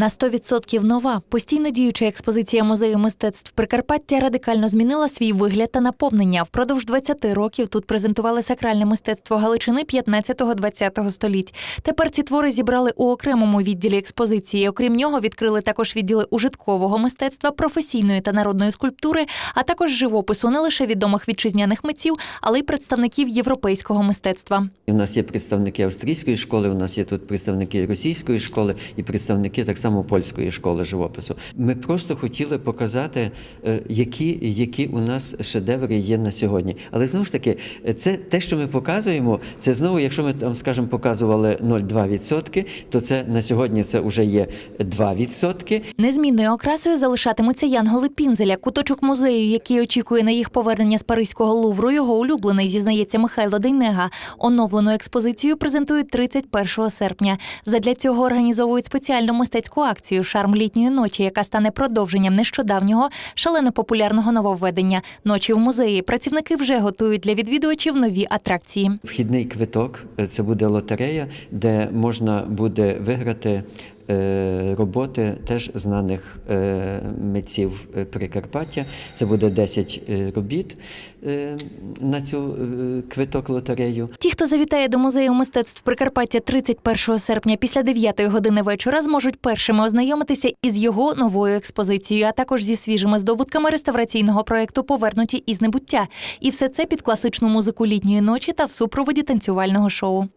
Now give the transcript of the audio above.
На 100% нова постійно діюча експозиція музею мистецтв Прикарпаття радикально змінила свій вигляд та наповнення. Впродовж 20 років тут презентували сакральне мистецтво Галичини 15-20 століть. Тепер ці твори зібрали у окремому відділі експозиції. Окрім нього, відкрили також відділи ужиткового мистецтва, професійної та народної скульптури, а також живопису не лише відомих вітчизняних митців, але й представників європейського мистецтва. У нас є представники австрійської школи, у нас є тут представники російської школи і представники так само польської школи живопису. Ми просто хотіли показати, е, які, які у нас шедеври є на сьогодні. Але знову ж таки, це те, що ми показуємо, це знову, якщо ми там, скажімо, показували 0,2%, то це на сьогодні це вже є 2%. Незмінною окрасою залишатимуться янголи Пінзеля, куточок музею, який очікує на їх повернення з Паризького Лувру. Його улюблений, зізнається Михайло Дейнега. Оновлену експозицію презентують 31 серпня. Задля цього організовують спеціальну мистецьку акцію Шарм літньої ночі, яка стане продовженням нещодавнього шалено популярного нововведення. Ночі в музеї працівники вже готують для відвідувачів нові атракції. Вхідний квиток е, це буде лотерея, де можна буде виграти роботи теж знаних е, митців е, Прикарпаття. Це буде 10 е, робіт е, на цю е, квиток лотерею. Ті, хто завітає до музею мистецтв Прикарпаття 31 серпня після 9 години вечора, зможуть першими ознайомитися із його новою експозицією, а також зі свіжими здобутками реставраційного проекту Повернуті із небуття. І все це під класичну музику літньої ночі та в супроводі танцювального шоу.